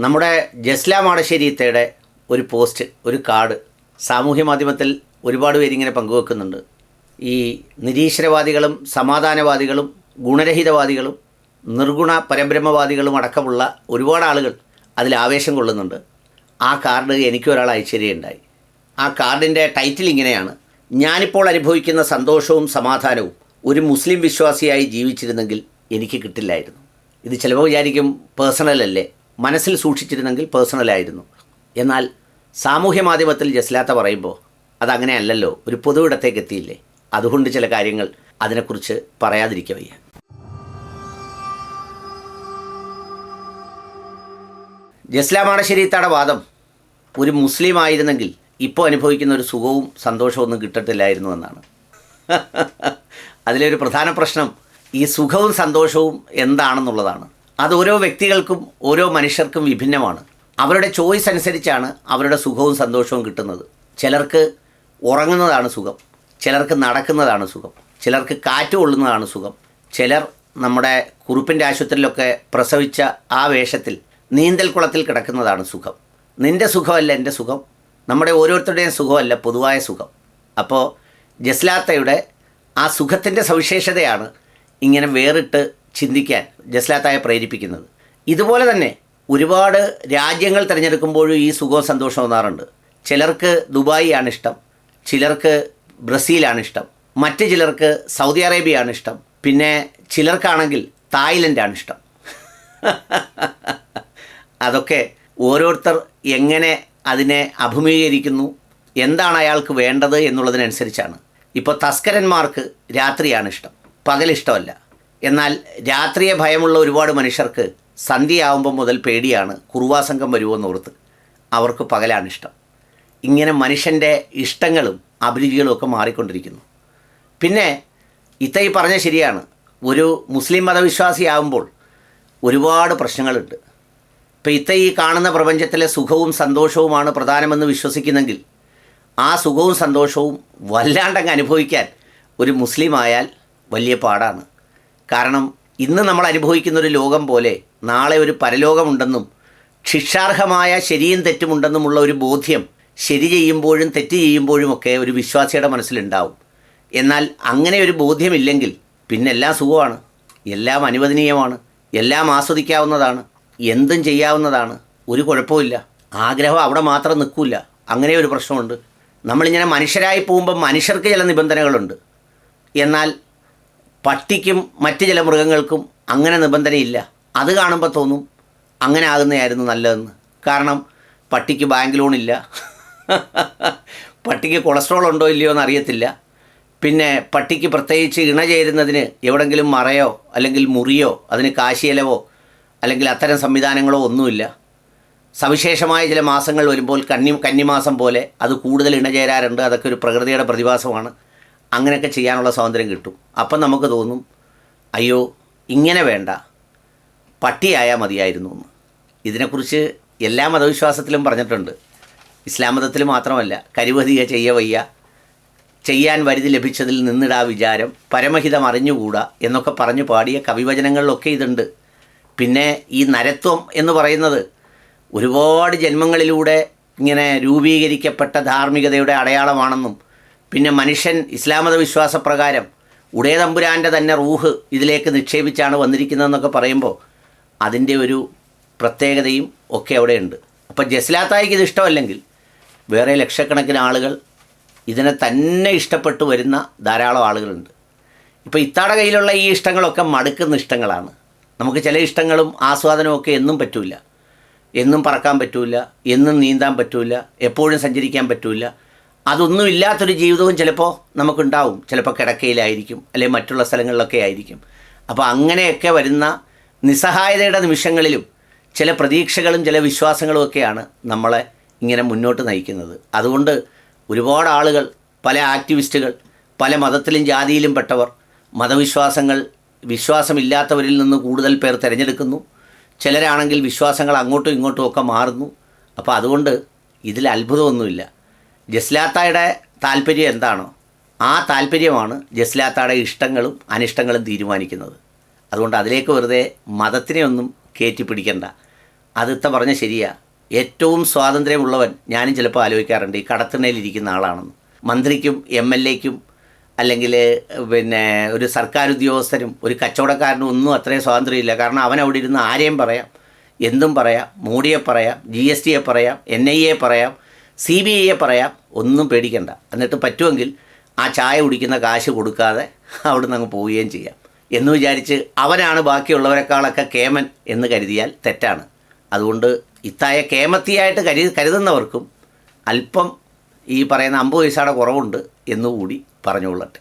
നമ്മുടെ ജസ്ല മാടശ്ശേരിത്തയുടെ ഒരു പോസ്റ്റ് ഒരു കാർഡ് സാമൂഹ്യ മാധ്യമത്തിൽ ഒരുപാട് പേരിങ്ങനെ പങ്കുവെക്കുന്നുണ്ട്. ഈ നിരീശ്വരവാദികളും സമാധാനവാദികളും ഗുണരഹിതവാദികളും നിർഗുണ പരബ്രഹ്മവാദികളും അടക്കമുള്ള ഒരുപാട് ആളുകൾ അതിൽ ആവേശം കൊള്ളുന്നുണ്ട്. ആ കാർഡ് എനിക്ക് ഒരാൾ അയച്ചുതരികയുണ്ടായി ആ കാർഡിന്റെ ടൈറ്റിൽ ഇങ്ങനെയാണ്. ഞാനിപ്പോൾ അനുഭവിക്കുന്ന സന്തോഷവും സമാധാനവും ഒരു മുസ്ലിം വിശ്വാസിയായി ജീവിച്ചിരുന്നെങ്കിൽ എനിക്ക് കിട്ടില്ലായിരുന്നു. ഇത് ചിലപ്പോൾ വിചാരിക്കും പേഴ്സണൽ അല്ലേ? മനസ്സിൽ സൂക്ഷിച്ചിരുന്നെങ്കിൽ പേഴ്സണലായിരുന്നു എന്നാൽ സാമൂഹ്യ മാധ്യമത്തിൽ ജസ്ലാത്ത പറയുമ്പോൾ അതങ്ങനെയല്ലല്ലോ ഒരു പൊതു ഇടത്തേക്ക് എത്തിയില്ലേ? അതുകൊണ്ട് ചില കാര്യങ്ങൾ അതിനെക്കുറിച്ച് പറയാതിരിക്കുക വയ്യ ജസ്ലാമാണ് ശരീത്തയുടെ വാദം ഒരു മുസ്ലിം ആയിരുന്നെങ്കിൽ ഇപ്പോൾ അനുഭവിക്കുന്ന ഒരു സുഖവും സന്തോഷവും ഒന്നും കിട്ടത്തില്ലായിരുന്നു എന്നാണ്. അതിലൊരു പ്രധാന പ്രശ്നം ഈ സുഖവും സന്തോഷവും എന്താണെന്നുള്ളതാണ്. അത് ഓരോ വ്യക്തികൾക്കും ഓരോ മനുഷ്യർക്കും വിഭിന്നമാണ്. അവരുടെ ചോയ്സ് അനുസരിച്ചാണ് അവരുടെ സുഖവും സന്തോഷവും കിട്ടുന്നത്. ചിലർക്ക് ഉറങ്ങുന്നതാണ് സുഖം ചിലർക്ക് നടക്കുന്നതാണ് സുഖം ചിലർക്ക് കാറ്റ് കൊള്ളുന്നതാണ് സുഖം. ചിലർ നമ്മുടെ കുറുപ്പിന്റെ ആശുപത്രിയിലൊക്കെ പ്രസവിച്ച ആ വേഷത്തിൽ നീന്തൽ കുളത്തിൽ കിടക്കുന്നതാണ് സുഖം. നിന്റെ സുഖമല്ല എന്റെ സുഖം നമ്മുടെ ഓരോരുത്തരുടെയും സുഖമല്ല പൊതുവായ സുഖം. അപ്പോൾ ജസ്ലാത്തയുടെ ആ സുഖത്തിന്റെ സവിശേഷതയാണ് ഇങ്ങനെ വേറിട്ട് ചിന്തിക്കാൻ ജസ്ലാത്തായെ പ്രേരിപ്പിക്കുന്നത്. ഇതുപോലെ തന്നെ ഒരുപാട് രാജ്യങ്ങൾ തിരഞ്ഞെടുക്കുമ്പോഴും ഈ സുഖവും സന്തോഷവും തോന്നാറുണ്ട് ചിലർക്ക് ദുബായി ആണ് ഇഷ്ടം ചിലർക്ക് ബ്രസീലാണ് ഇഷ്ടം മറ്റ് ചിലർക്ക് സൗദി അറേബ്യയാണ് ഇഷ്ടം പിന്നെ ചിലർക്കാണെങ്കിൽ തായ്ലൻഡാണ് ഇഷ്ടം. അതൊക്കെ ഓരോരുത്തർ എങ്ങനെ അതിനെ അഭിമുഖീകരിക്കുന്നു എന്താണ് അയാൾക്ക് വേണ്ടത് എന്നുള്ളതിനനുസരിച്ചാണ്. ഇപ്പോൾ തസ്കരന്മാർക്ക് രാത്രിയാണ് ഇഷ്ടം പകലിഷ്ടമല്ല. എന്നാൽ രാത്രിയെ ഭയമുള്ള ഒരുപാട് മനുഷ്യർക്ക് സന്ധ്യയാവുമ്പോൾ മുതൽ പേടിയാണ് കുറുവാസംഘം വരുമെന്നോർത്ത് അവർക്ക് പകലാണ് ഇഷ്ടം. ഇങ്ങനെ മനുഷ്യന്റെ ഇഷ്ടങ്ങളും അഭിരുചികളും ഒക്കെ മാറിക്കൊണ്ടിരിക്കുന്നു. പിന്നെ ഇത്ത പറഞ്ഞ ശരിയാണ്. ഒരു മുസ്ലിം മതവിശ്വാസിയാകുമ്പോൾ ഒരുപാട് പ്രശ്നങ്ങളുണ്ട്. ഇപ്പം ഇത്ത കാണുന്ന പ്രപഞ്ചത്തിലെ സുഖവും സന്തോഷവുമാണ് പ്രധാനമെന്ന് വിശ്വസിക്കുന്നെങ്കിൽ ആ സുഖവും സന്തോഷവും വല്ലാണ്ടങ്ങ് അനുഭവിക്കാൻ ഒരു മുസ്ലിം ആയാൽ വലിയ പാടാണ്. കാരണം ഇന്ന് നമ്മൾ അനുഭവിക്കുന്ന ഒരു ലോകം പോലെ നാളെ ഒരു പരലോകമുണ്ടെന്നും ശിക്ഷാർഹമായ ശരിയും തെറ്റുമുണ്ടെന്നുമുള്ള ഒരു ബോധ്യം ശരി ചെയ്യുമ്പോഴും തെറ്റ് ചെയ്യുമ്പോഴും ഒക്കെ ഒരു വിശ്വാസിയുടെ മനസ്സിലുണ്ടാവും. എന്നാൽ അങ്ങനെ ഒരു ബോധ്യമില്ലെങ്കിൽ പിന്നെ എല്ലാം സുഖമാണ് എല്ലാം അനുവദനീയമാണ് എല്ലാം ആസ്വദിക്കാവുന്നതാണ് എന്തും ചെയ്യാവുന്നതാണ് ഒരു കുഴപ്പമില്ല ആഗ്രഹം അവിടെ മാത്രം നിൽക്കില്ല അങ്ങനെ ഒരു പ്രശ്നമുണ്ട്. നമ്മളിങ്ങനെ മനുഷ്യരായി പോകുമ്പോൾ മനുഷ്യർക്ക് ചില നിബന്ധനകളുണ്ട്. എന്നാൽ പട്ടിക്കും മറ്റ് ചില മൃഗങ്ങൾക്കും അങ്ങനെ നിബന്ധനയില്ല. അത് കാണുമ്പോൾ തോന്നും അങ്ങനെ ആകുന്നതായിരുന്നു നല്ലതെന്ന്. കാരണം പട്ടിക്ക് ബാങ്ക് ലോണില്ല പട്ടിക്ക് കൊളസ്ട്രോൾ ഉണ്ടോ ഇല്ലയോ എന്ന് അറിയത്തില്ല. പിന്നെ പട്ടിക്ക് പ്രത്യേകിച്ച് ഇണ ചേരുന്നതിന് എവിടെങ്കിലും മറയോ അല്ലെങ്കിൽ മുറിയോ അതിന് കാശിയലവോ അല്ലെങ്കിൽ അത്തരം സംവിധാനങ്ങളോ ഒന്നുമില്ല. സവിശേഷമായ ചില മാസങ്ങൾ വരുമ്പോൾ കന്നി കന്നിമാസം പോലെ അത് കൂടുതൽ ഇണചേരാറുണ്ട്. അതൊക്കെ ഒരു പ്രകൃതിയുടെ പ്രതിഭാസമാണ്. അങ്ങനെയൊക്കെ ചെയ്യാനുള്ള സ്വാതന്ത്ര്യം കിട്ടും. അപ്പം നമുക്ക് തോന്നും അയ്യോ ഇങ്ങനെ വേണ്ട. പട്ടിയായാൽ മതിയായിരുന്നു എന്ന്. ഇതിനെക്കുറിച്ച് എല്ലാ മതവിശ്വാസത്തിലും പറഞ്ഞിട്ടുണ്ട്. ഇസ്ലാം മതത്തിൽ മാത്രമല്ല കരിവധിക ചെയ്യ വയ്യ ചെയ്യാൻ വരുതി ലഭിച്ചതിൽ നിന്നിടാ വിചാരം പരമഹിതം അറിഞ്ഞുകൂടാ എന്നൊക്കെ പറഞ്ഞു പാടിയ കവിവചനങ്ങളിലൊക്കെ ഇതുണ്ട്. പിന്നെ ഈ നരത്വം എന്ന് പറയുന്നത് ഒരുപാട് ജന്മങ്ങളിലൂടെ ഇങ്ങനെ രൂപീകരിക്കപ്പെട്ട ധാർമ്മികതയുടെ അടയാളമാണെന്നും പിന്നെ മനുഷ്യൻ ഇസ്ലാമത വിശ്വാസപ്രകാരം ഉടയതമ്പുരാന്റെ തന്നെ റൂഹ് ഇതിലേക്ക് നിക്ഷേപിച്ചാണ് വന്നിരിക്കുന്നതെന്നൊക്കെ പറയുമ്പോൾ അതിന്റെ ഒരു പ്രത്യേകതയും ഒക്കെ അവിടെയുണ്ട്. അപ്പോൾ ജസ്ലാത്തായിക്ക് ഇത് ഇഷ്ടമല്ലെങ്കിൽ വേറെ ലക്ഷക്കണക്കിന് ആളുകൾ ഇതിനെ തന്നെ ഇഷ്ടപ്പെട്ടു വരുന്ന ധാരാളം ആളുകളുണ്ട്. ഇപ്പോൾ ഇത്താടെ കയ്യിലുള്ള ഈ ഇഷ്ടങ്ങളൊക്കെ മടുക്കുന്ന ഇഷ്ടങ്ങളാണ്. നമുക്ക് ചില ഇഷ്ടങ്ങളും ആസ്വാദനവും ഒക്കെ എന്നും പറ്റൂല. എന്നും പറക്കാൻ പറ്റൂല. എന്നും നീന്താൻ പറ്റൂല. എപ്പോഴും സഞ്ചരിക്കാൻ പറ്റൂല. അതൊന്നും ഇല്ലാത്തൊരു ജീവിതവും ചിലപ്പോൾ നമുക്കുണ്ടാവും. ചിലപ്പോൾ കിടക്കയിലായിരിക്കും അല്ലെങ്കിൽ മറ്റുള്ള സ്ഥലങ്ങളിലൊക്കെ ആയിരിക്കും. അപ്പോൾ അങ്ങനെയൊക്കെ വരുന്ന നിസ്സഹായതയുടെ നിമിഷങ്ങളിലും ചില പ്രതീക്ഷകളും ചില വിശ്വാസങ്ങളും ഒക്കെയാണ് നമ്മളെ ഇങ്ങനെ മുന്നോട്ട് നയിക്കുന്നത്. അതുകൊണ്ട് ഒരുപാട് ആളുകൾ പല ആക്ടിവിസ്റ്റുകൾ പല മതത്തിലും ജാതിയിലും പെട്ടവർ മതവിശ്വാസങ്ങൾ വിശ്വാസമില്ലാത്തവരിൽ നിന്ന് കൂടുതൽ പേർ തിരഞ്ഞെടുക്കുന്നു. ചിലരാണെങ്കിൽ വിശ്വാസങ്ങൾ അങ്ങോട്ടും ഇങ്ങോട്ടും ഒക്കെ മാറുന്നു. അപ്പോൾ അതുകൊണ്ട് ഇതിൽ അത്ഭുതമൊന്നുമില്ല. ജസ്ലാത്തായുടെ താല്പര്യം എന്താണോ ആ താല്പര്യമാണ് ജസ്ലാത്തായുടെ ഇഷ്ടങ്ങളും അനിഷ്ടങ്ങളും തീരുമാനിക്കുന്നത്. അതുകൊണ്ട് അതിലേക്ക് വെറുതെ മതത്തിനെ ഒന്നും കയറ്റി പിടിക്കണ്ട. അതിത്ത പറഞ്ഞ ശരിയാ. ഏറ്റവും സ്വാതന്ത്ര്യമുള്ളവൻ ഞാനും ചിലപ്പോൾ ആലോചിക്കാറുണ്ട് ഈ കടത്തിണയിലിരിക്കുന്ന ആളാണെന്ന്. മന്ത്രിക്കും എം എൽ എക്കും അല്ലെങ്കിൽ പിന്നെ ഒരു സർക്കാർ ഉദ്യോഗസ്ഥരും ഒരു കച്ചവടക്കാരനും ഒന്നും അത്രയും സ്വാതന്ത്ര്യമില്ല. കാരണം അവൻ അവിടെ ഇരുന്ന് ആരെയും പറയാം എന്തും പറയാം മോഡിയെ പറയാം ജി എസ് ടിയെ പറയാം എൻ ഐ എ പറയാം സി ബി ഐയെ പറയാം ഒന്നും പേടിക്കണ്ട. എന്നിട്ട് പറ്റുമെങ്കിൽ ആ ചായ കുടിക്കുന്ന കാശ് കൊടുക്കാതെ അവിടുന്ന് അങ്ങ് പോവുകയും ചെയ്യാം. എന്ന് വിചാരിച്ച് അവനാണ് ബാക്കിയുള്ളവരെക്കാളൊക്കെ കേമൻ എന്ന് കരുതിയാൽ തെറ്റാണ്. അതുകൊണ്ട് ഇത്തായ കേമത്തിയായിട്ട് കരു കരുതുന്നവർക്കും അല്പം ഈ പറയുന്ന അമ്പത് പൈസയുടെ കുറവുണ്ട് എന്നുകൂടി പറഞ്ഞുകൊള്ളട്ടെ.